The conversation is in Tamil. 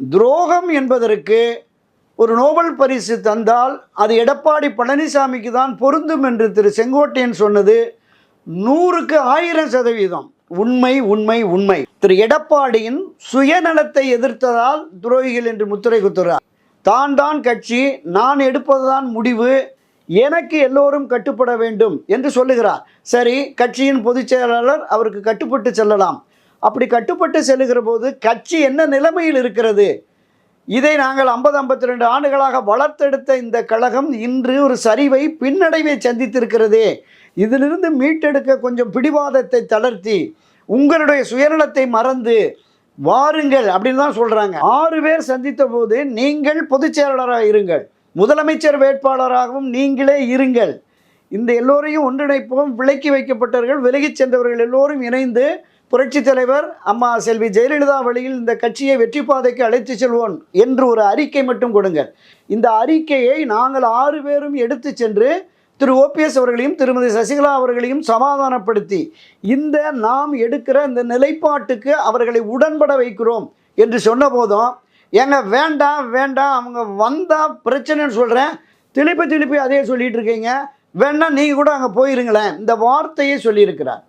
துரோகம் என்பதற்கு ஒரு நோபல் பரிசு தந்தால் அது எடப்பாடி பழனிசாமிக்கு தான் பொருந்தும் என்று திரு செங்கோட்டையன் சொன்னது நூறுக்கு ஆயிரம் சதவீதம். உண்மை உண்மை உண்மை. திரு எடப்பாடியின் சுயநலத்தை எதிர்த்ததால் துரோகிகள் என்று முத்திரை குத்துறார் தான் தான் கட்சி நான் எடுப்பதுதான் முடிவு எனக்கு எல்லோரும் கட்டுப்பட வேண்டும் என்று சொல்லுகிறார். சரி கட்சியின் பொதுச் செயலாளர் அவருக்கு கட்டுப்பட்டு செல்லலாம். அப்படி கட்டுப்பட்டு செல்லுகிற போது கட்சி என்ன நிலைமையில் இருக்கிறது? இதை நாங்கள் ஐம்பது ஐம்பத்தி ரெண்டு ஆண்டுகளாக வளர்த்தெடுத்த இந்த கழகம் இன்று ஒரு சரிவை பின்னடைவை சந்தித்திருக்கிறதே. இதிலிருந்து மீட்டெடுக்க கொஞ்சம் பிடிவாதத்தை தளர்த்தி உங்களுடைய சுயநலத்தை மறந்து வாருங்கள் அப்படின்னு தான் சொல்கிறாங்க ஆறு பேர் சந்தித்த போது நீங்கள் பொதுச் செயலாளராக இருங்கள் முதலமைச்சர் வேட்பாளராகவும் நீங்களே இருங்கள். இந்த எல்லோரையும் ஒன்றிணைப்போம். விலக்கி வைக்கப்பட்டவர்கள் விலகிச் சென்றவர்கள் எல்லோரும் இணைந்து புரட்சித் தலைவர் அம்மா செல்வி ஜெயலலிதா வழியில் இந்த கட்சியை வெற்றி பாதைக்கு அழைத்து செல்வோம் என்று ஒரு அறிக்கை மட்டும் கொடுங்க. இந்த அறிக்கையை நாங்கள் ஆறு பேரும் எடுத்து சென்று திரு ஓபிஎஸ் அவர்களையும் திருமதி சசிகலா அவர்களையும் சமாதானப்படுத்தி இந்த நாம் எடுக்கிற இந்த நிலைப்பாட்டுக்கு அவர்களை உடன்பட வைக்கிறோம் என்று சொன்ன போதும் ஏங்க வேண்டாம் வேண்டாம் அவங்க வந்தால் பிரச்சனைன்னு சொல்கிறேன் திருப்பி திருப்பி அதே சொல்லிட்டு இருக்கீங்க. வேணா நீங்கள் கூட அங்கே போயிருங்களேன். இந்த வார்த்தையை சொல்லியிருக்கிறார்.